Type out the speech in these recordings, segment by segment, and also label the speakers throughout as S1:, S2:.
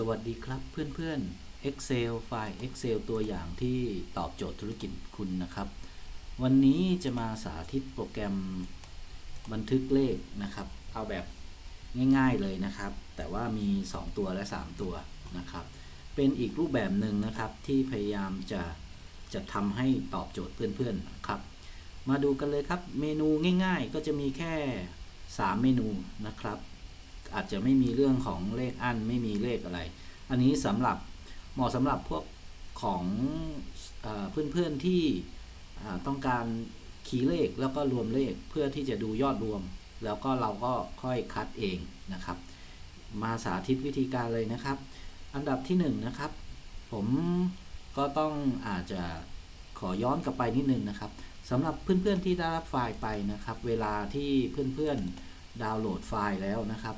S1: สวัสดีครับเพื่อนๆ Excel ไฟล์ Excel ตัวอย่างที่ตอบโจทย์ธุรกิจคุณนะครับ วันนี้จะมาสาธิตโปรแกรมบันทึกเลขนะครับ เอาแบบง่ายๆเลยนะครับ แต่ว่ามี 2 ตัวและ 3 ตัวนะครับ เป็นอีกรูปแบบหนึ่งนะครับที่พยายามจะจะทำให้ตอบโจทย์เพื่อนๆนะครับ มาดูกันเลยครับ เมนูง่ายๆ ก็จะมีแค่ 3 เมนูนะครับ อาจจะไม่มีเรื่องของเลขอันไม่มีเลขอะไร อันนี้สำหรับเหมาะสำหรับพวกของเพื่อนๆที่ต้องการคีย์เลขแล้วก็รวมเลขเพื่อที่จะดูยอดรวม แล้วก็เราก็ค่อยคัดเองนะครับ มาสาธิตวิธีการเลยนะครับ อันดับที่1นงนะครับ ผมก็ต้องอาจจะขอย้อนกลับไปนิดนึงนะครับสำหรับเพื่อนๆที่ได้รับไฟล์ไปนะครับ เวลาที่เพื่อนๆดาวน์โหลดไฟล์แล้วนะครับ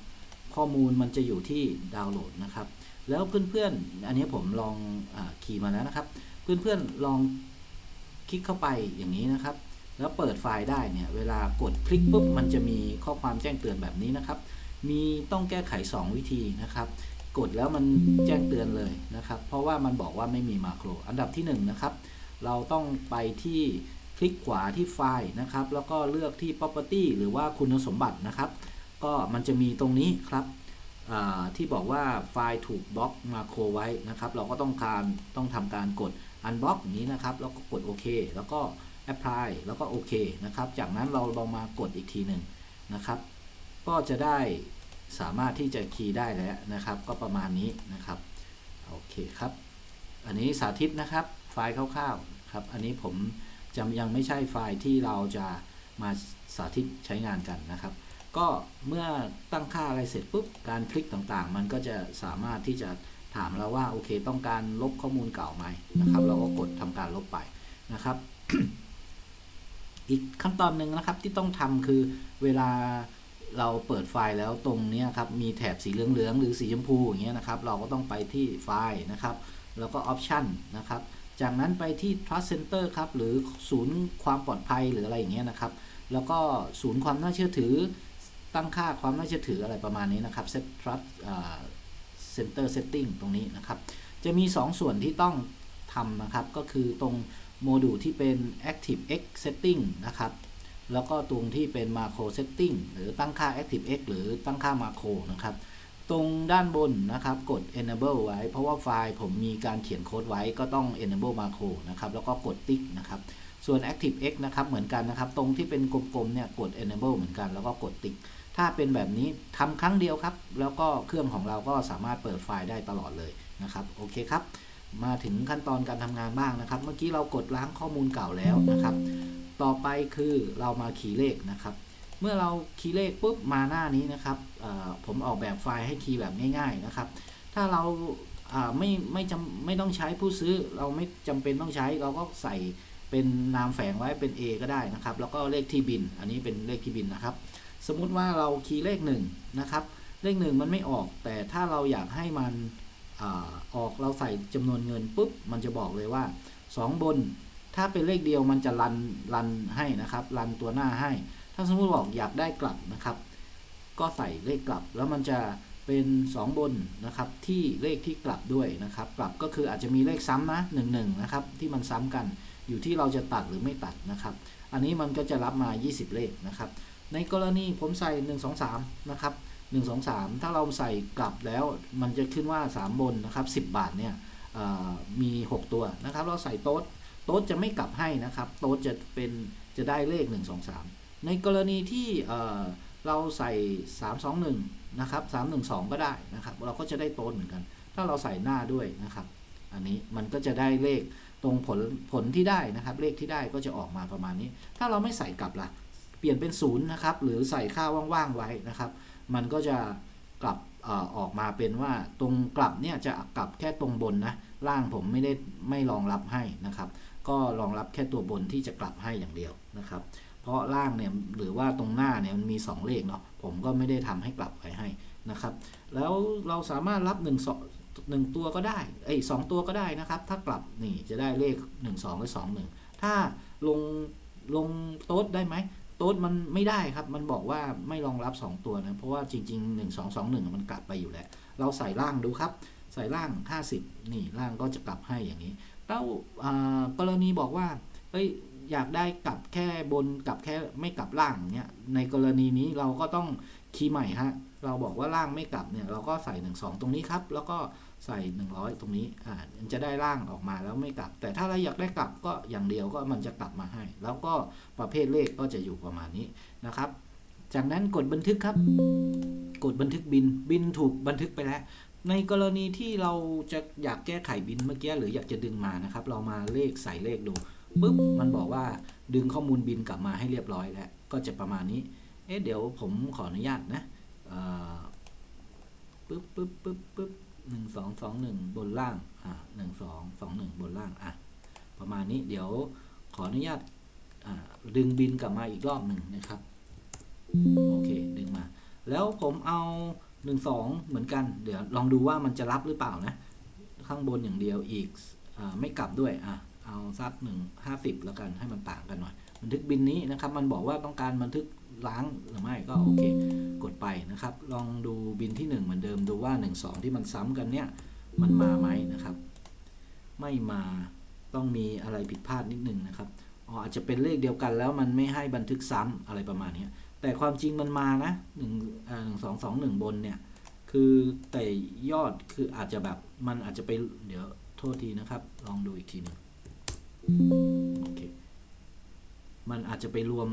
S1: ข้อมูลมันจะอยู่ที่ดาวน์โหลดนะครับ แล้วเพื่อนๆ อันนี้ผมลองอาคีย์มาแล้วนะครับ เพื่อนๆ ลองคลิกเข้าไปอย่างนี้นะครับ แล้วเปิดไฟล์ได้เนี่ย เวลากดคลิกปุ๊บ มันจะมีข้อความแจ้งเตือนแบบนี้นะครับ มีต้องแก้ไข 2 วิธีนะครับ กดแล้วมันแจ้งเตือนเลยนะครับ เพราะว่ามันบอกว่าไม่มีมาโคร อันดับที่1นะครับ เราต้องไปที่คลิกขวาที่ไฟล์นะครับ แล้วก็เลือกที่ property หรือว่าคุณสมบัตินะครับ ก็มันจะมีตรงนี้ครับที่บอกว่าไฟล์ถูกบล็อกมาโครไว้นะครับ เราก็ต้องการต้องทำการกด unblock นี้นะครับ แล้วก็กดโอเคแล้วก็ apply แล้วก็โอเคนะครับ จากนั้นเราลองมากดอีกทีหนึ่งนะครับ ก็จะได้สามารถที่จะคีย์ได้แล้วนะครับ ก็ประมาณนี้นะครับโอเคครับ อันนี้สาธิตนะครับไฟล์คร่าวๆครับ อันนี้ผมจำยังไม่ใช่ไฟล์ที่เราจะมาสาธิตใช้งานกันนะครับ ก็เมื่อตั้งค่าอะไรเสร็จปุ๊บการคลิกต่างๆ มันก็จะสามารถที่จะถามเราว่าโอเคต้องการลบข้อมูลเก่าไหมนะครับ เราก็กดทำการลบไปนะครับ อีกขั้นตอนหนึ่งนะครับที่ต้องทำคือเวลาเราเปิดไฟล์แล้วตรงนี้ครับมีแถบสีเหลืองๆหรือสีชมพูอย่างเงี้ยนะครับ เราก็ต้องไปที่ไฟล์นะครับ แล้วก็ Option นะครับ จากนั้นไปที่ Trust Center ครับหรือศูนย์ความปลอดภัยหรืออะไรอย่างเงี้ยนะครับ แล้วก็ศูนย์ความน่าเชื่อถือ ตั้งค่าความน่าเชื่อถืออะไรประมาณนี้นะครับ Set Trust Center Setting ตรงนี้นะครับ จะมี 2 ส่วนที่ต้องทำนะครับ ก็คือตรงโมดูลที่เป็น Active X Setting นะครับ แล้วก็ตรงที่เป็น Macro Setting หรือตั้งค่า Active X หรือตั้งค่า Macro นะครับ ตรงด้านบนนะครับ กด enable ไว้ เพราะว่าไฟล์ผมมีการเขียนโค้ดไว้ก็ต้อง enable macro นะครับ แล้วก็กดติ๊กนะครับส่วน active x นะครับ เหมือนกันนะครับ ตรงที่เป็นกลมๆเนี่ย กด enable เหมือนกัน แล้วก็กดติ๊ก ถ้าเป็นแบบนี้ทำครั้งเดียวครับ แล้วก็เครื่องของเราก็สามารถเปิดไฟล์ได้ตลอดเลยนะครับ โอเคครับ มาถึงขั้นตอนการทำงานบ้างนะครับ เมื่อกี้เรากดล้างข้อมูลเก่าแล้วนะครับ ต่อไปคือเรามาคีย์เลขนะครับ เมื่อเราคีย์เลขปุ๊บมาหน้านี้นะครับผมออกแบบไฟล์ให้คีย์แบบง่าย ๆนะครับ ถ้าเราไม่ไม่จำไม่ต้องใช้ผู้ซื้อเราไม่จำเป็นต้องใช้เราก็ใส่เป็นนามแฝงไว้เป็น A ก็ได้นะครับ แล้วก็เลขที่บิน อันนี้เป็นเลขที่บินนะครับ สมมุติว่าเราคีย์เลขหนึ่งนะครับ เลขหนึ่งมันไม่ออก แต่ถ้าเราอยากให้มันอออกเราใส่จำนวนเงินปุ๊บ มันจะบอกเลยว่า 2 บน ถ้าเป็นเลขเดียวมันจะรันรันให้นะครับ รันตัวหน้าให้ ถ้าสมมติบอกอยากได้กลับนะครับ ก็ใส่เลขกลับ แล้วมันจะเป็น 2 บนนะครับที่เลขที่กลับด้วยนะครับ กลับก็คืออาจจะมีเลขซ้ำนะ1นนะครับที่มันซ้ำกันอยู่ที่เราจะตัดหรือไม่ตัดนะครับ อันนี้มันก็จะรับมา 20 เลขนะครับ ในกรณีผมใส่ 1 2 3 นะครับ 1 2 3 ถ้าเราใส่กลับแล้วมันจะขึ้นว่า 3 บนนะครับ 10 บาทเนี่ยมี 6 ตัวนะครับ เราใส่โต๊ดโต๊ดจะไม่กลับให้นะครับ โต๊ดจะเป็นจะได้เลข 1 2 3 ในกรณีที่เอ่อเราใส่ 3 2 1 นะครับ 3 1 2 ก็ได้นะครับ เราก็จะได้โต๊ดเหมือนกัน ถ้าเราใส่หน้าด้วยนะครับ อันนี้มันก็จะได้เลขตรงผลผลที่ได้นะครับ เลขที่ได้ก็จะออกมาประมาณนี้ ถ้าเราไม่ใส่กลับล่ะ เปลี่ยนเป็นศูนย์นะครับ หรือใส่ค่าว่างๆไว้นะครับ มันก็จะกลับอออกมาเป็นว่าตรงกลับเนี่ยจะกลับแค่ตรงบนนะ ล่างผมไม่ได้ไม่รองรับให้นะครับ ก็รองรับแค่ตัวบนที่จะกลับให้อย่างเดียวนะครับ เพราะล่างเนี่ยหรือว่าตรงหน้าเนี่ยมันมี 2 เลขเนาะ ผมก็ไม่ได้ทำให้กลับไว้ให้นะครับ แล้วเราสามารถรับ1 2 1ตัวก็ได้เอ้ยสองตัวก็ได้นะครับ ถ้ากลับนี่จะได้เลข 1 2หรือ2 1 ถ้าลงลงโต๊ดได้ไหม ต๊ดมันไม่ได้ครับ มันบอกว่าไม่รองรับ 2 ตัวนะ เพราะว่าจริง ๆ 1 2 2 1 มันกลับไปอยู่แล้ว เราใส่ล่างดูครับ ใส่ล่าง 50 นี่ล่างก็จะกลับให้อย่างนี้ แล้วกรณีบอกว่าเอ้ยอยากได้กลับแค่บนกลับแค่ไม่กลับล่างเนี่ยในกรณีนี้เราก็ต้องคีย์ใหม่ฮะ เราบอกว่าล่างไม่กลับเนี่ยเราก็ใส่ 1 2 ตรงนี้ครับ แล้วก็ ใส่ 100 ตรงนี้อ่ามันจะได้ล่างออกมาแล้วไม่กลับ แต่ถ้าเราอยากได้กลับก็อย่างเดียวก็มันจะกลับมาให้ แล้วก็ประเภทเลขก็จะอยู่ประมาณนี้นะครับ จากนั้นกดบันทึกครับ กดบันทึกบินบินถูกบันทึกไปแล้ว ในกรณีที่เราจะอยากแก้ไขบินเมื่อกี้หรืออยากจะดึงมานะครับ เรามาเลขใส่เลขดูปุ๊บมันบอกว่าดึงข้อมูลบินกลับมาให้เรียบร้อยแล้ว ก็จะประมาณนี้ เอ๊ะเดี๋ยวผมขออนุญาตนะปึ๊บปึ๊บปึ๊บปึ๊บ หนึ่งสองสองหนึ่งบนล่างอ่าหนึ่งสองสองหนึ่งบนล่างอะประมาณนี้เดี๋ยวขออนุญาตอ่าดึงบินกลับมาอีกรอบหนึ่งนะครับโอเคดึงมา แล้วผมเอาหนึ่งสองเหมือนกัน เดี๋ยวลองดูว่ามันจะรับหรือเปล่านะ ข้างบนอย่างเดียวอีกอาไม่กลับด้วยอะเอาสักหนึ่งห้าสิบแล้วกันให้มันต่างกันหน่อย บันทึกบินนี้นะครับ มันบอกว่าต้องการบันทึก ล้างหรือไม่ก็โอเค กดไปนะครับ ลองดูบินที่ 1 เหมือนเดิมดูว่า 1 2 ที่มันซ้ำกันเนี่ยมันมาไหมนะครับ ไม่มาต้องมีอะไรผิดพลาดนิดนึงนะครับอ๋ออาจจะเป็นเลขเดียวกันแล้วมันไม่ให้บันทึกซ้ำอะไรประมาณนี้แต่ความจริงมันมานะหนึ่งหนึ่งสองสองหนึ่งบนเนี่ยคือแต่ยอดคืออาจจะแบบมันอาจจะไปเดี๋ยวโทษทีนะครับ ลองดูอีกทีหนึ่งโอเคมันอาจจะไปรวม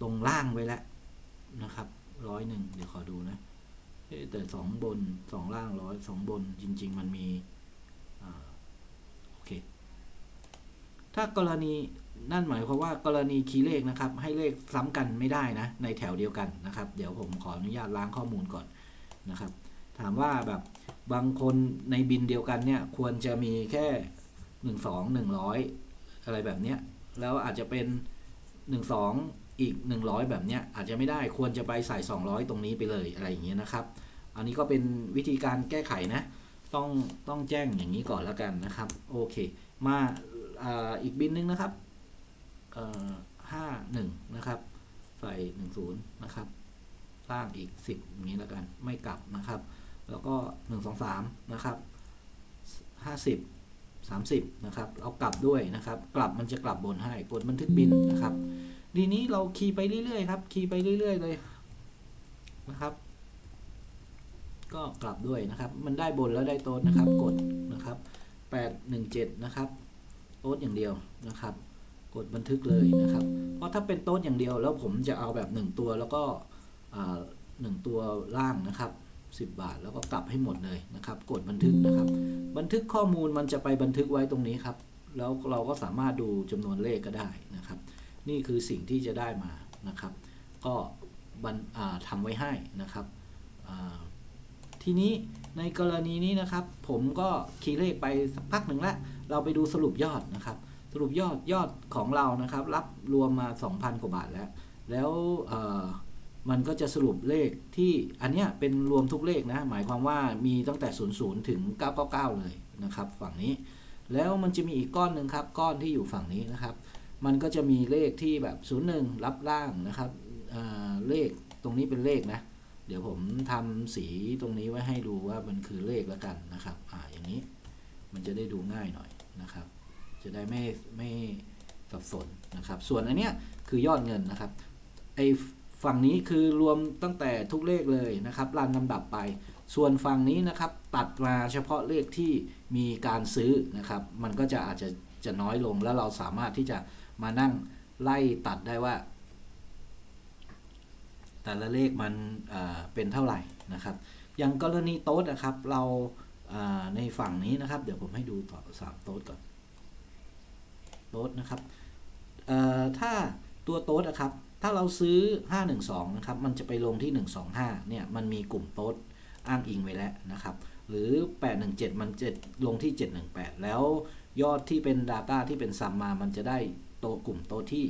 S1: ตรงล่างไว้แล้วนะครับร้อยหนึ่งเดี๋ยวขอดูนะแต่สองบนสองล่างร้อยสองบนจริง ๆ มันมีอโอเค ถ้ากรณีนั่นหมายความว่ากรณีคีย์เลขนะครับ ให้เลขซ้ำกันไม่ได้นะ ในแถวเดียวกันนะครับ เดี๋ยวผมขออนุญาตล้างข้อมูลก่อนนะครับ ถามว่าแบบบางคนในบินเดียวกันเนี่ย ควรจะมีแค่หนึ่งสองหนึ่งร้อยอะไรแบบเนี้ย แล้วอาจจะเป็นหนึ่งสองอีกหนึ่งร้อยแบบเนี้ยอาจจะไม่ได้ควรจะไปใส่สองร้อยตรงนี้ไปเลยอะไรอย่างเงี้ยนะครับ อันนี้ก็เป็นวิธีการแก้ไขนะ ต้องต้องแจ้งอย่างนี้ก่อนแล้วกันนะครับ โอเค มาอ,อีกบินหนึงนะครับห้าหนึ่งนะครับ ใส่หนึ่งศูนย์นะครับสร้างอีกสิบอย่างนี้แล้วกัน ไม่กลับนะครับ แล้วก็หนึ่งสองสามนะครับห้าสิบ สามสิบนะครับเอากลับด้วยนะครับ กลับมันจะกลับบนให้กดบันทึกบินนะครับทีนี้เราคีย์ไปเรื่อยๆครับคีย์ไปเรื่อย ๆ เลยนะครับ ก็กลับด้วยนะครับ มันได้บนแล้วได้โต๊ดนะครับ กดนะครับแปดหนึ่งเจ็ดนะครับโต๊ดอย่างเดียวนะครับ กดบันทึกเลยนะครับ เพราะถ้าเป็นโต๊ดอย่างเดียวแล้วผมจะเอาแบบหนึ่งตัวแล้วก็หนึ่งตัวล่างนะครับ สิบบาท แล้วก็กลับให้หมดเลยนะครับ กดบันทึกนะครับ บันทึกข้อมูลมันจะไปบันทึกไว้ตรงนี้ครับ แล้วเราก็สามารถดูจำนวนเลขก็ได้นะครับ นี่คือสิ่งที่จะได้มานะครับ ก็บันอ่าทำไว้ให้นะครับ ทีนี้ในกรณีนี้นะครับ ผมก็คีย์เลขไปสักพักหนึ่งแล้ว เราไปดูสรุปยอดนะครับ สรุปยอดยอดของเรานะครับ รับรวมมา 2,000 กว่าบาทแล้ว แล้ว มันก็จะสรุปเลขที่อันเนี้ยเป็นรวมทุกเลขนะ หมายความว่ามีตั้งแต่ 00 ถึง 999 เลยนะครับ ฝั่งนี้ แล้วมันจะมีอีกก้อนหนึ่งครับ ก้อนที่อยู่ฝั่งนี้นะครับ มันก็จะมีเลขที่แบบ 01 รับล่างนะครับเเลขตรงนี้เป็นเลขนะ เดี๋ยวผมทำสีตรงนี้ไว้ให้ดูว่ามันคือเลขแล้วกันนะครับ อ่าอย่างนี้มันจะได้ดูง่ายหน่อยนะครับ จะได้ไม่ไม่สับสนนะครับ ส่วนอันเนี้ยคือยอดเงินนะครับไอ ฝั่งนี้คือรวมตั้งแต่ทุกเลขเลยนะครับรันลำดับไป ส่วนฝั่งนี้นะครับตัดมาเฉพาะเลขที่มีการซื้อนะครับ มันก็จะอาจจะจะน้อยลงแล้วเราสามารถที่จะมานั่งไล่ตัดได้ว่า แต่ละเลขมันเป็นเท่าไหร่นะครับ อย่างกรณีโต๊ดนะครับเราในฝั่งนี้นะครับ เดี๋ยวผมให้ดูต่อสามโต๊ดก่อนโต๊ดนะครับถ้าตัวโต๊ดนะครับ ถ้าเราซื้อ 512 นะครับ มันจะไปลงที่ 125 เนี่ย มันมีกลุ่มโต๊ดอ้างอิงไว้แล้วนะครับ หรือ 817 มันจะลงที่ 718 แล้วยอดที่เป็น Data ที่เป็นซัมมา มันจะได้โตกลุ่มโต๊ดที่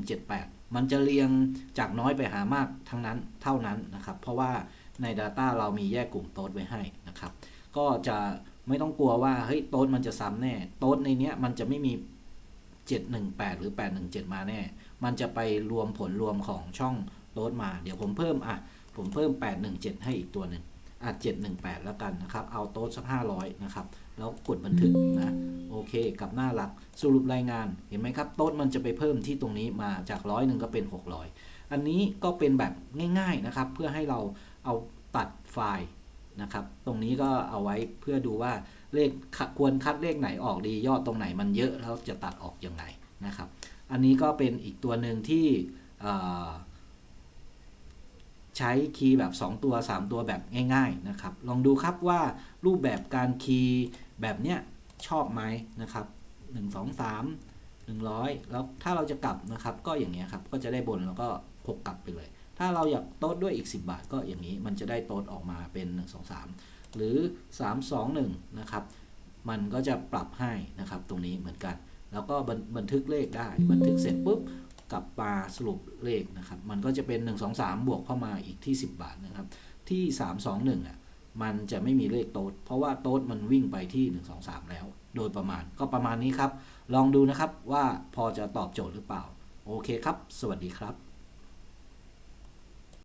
S1: 1 178 มันจะเรียงจากน้อยไปหามากทั้งนั้นเท่านั้นนะครับ เพราะว่าใน Data เรามีแยกกลุ่มโต๊ดไว้ให้นะครับ ก็จะไม่ต้องกลัวว่าเฮ้ยโต๊ดมันจะซ้ำแน่ โต๊ดในเนี้ยมันจะไม่มี 718 หรือ 817 มาแน่ มันจะไปรวมผลรวมของช่องโต๊ดมา เดี๋ยวผมเพิ่มอะ ผมเพิ่ม 817 ให้อีกตัวหนึ่งอะ718 แล้วกันนะครับ เอาโต๊ะสัก 500 นะครับ แล้วกดบันทึกนะ โอเค กับหน้าหลัก สรุปรายงาน เห็นไหมครับ โต๊ะมันจะไปเพิ่มที่ตรงนี้มาจากร้อยหนึ่งก็เป็น 600 อันนี้ก็เป็นแบบง่าย ๆ นะครับ เพื่อให้เราเอาตัดไฟล์นะครับ ตรงนี้ก็เอาไว้เพื่อดูว่าเลขควรคัดเลขไหนออกดี ยอดตรงไหนมันเยอะแล้วจะตัดออกยังไงนะครับ อันนี้ก็เป็นอีกตัวหนึ่งที่ใช้คีย์แบบ 2 ตัว 3 ตัวแบบง่าย ๆนะครับ ลองดูครับว่ารูปแบบการคีย์แบบเนี้ยชอบไหมนะครับ1 2 3 100 แล้วถ้าเราจะกลับนะครับก็อย่างเงี้ยครับก็จะได้บนแล้วก็พกกลับไปเลย ถ้าเราอยากโต๊ดด้วยอีก 10 บาทก็อย่างนี้มันจะได้โต๊ดออกมาเป็น 1 2 3 หรือ 3 2 1 นะครับ มันก็จะปรับให้นะครับตรงนี้เหมือนกัน แล้วก็บันบันทึกเลขได้ บันทึกเสร็จปุ๊บกลับมาสรุปเลขนะครับ มันก็จะเป็น 1 2 3 บวกเข้ามาอีกที่ 10 บาทนะครับ ที่ 3 2 1อะมันจะไม่มีเลขโต๊ด เพราะว่าโต๊ดมันวิ่งไปที่ 1 2 3 แล้ว โดยประมาณก็ประมาณนี้ครับ ลองดูนะครับว่าพอจะตอบโจทย์หรือเปล่า โอเคครับ สวัสดีครับ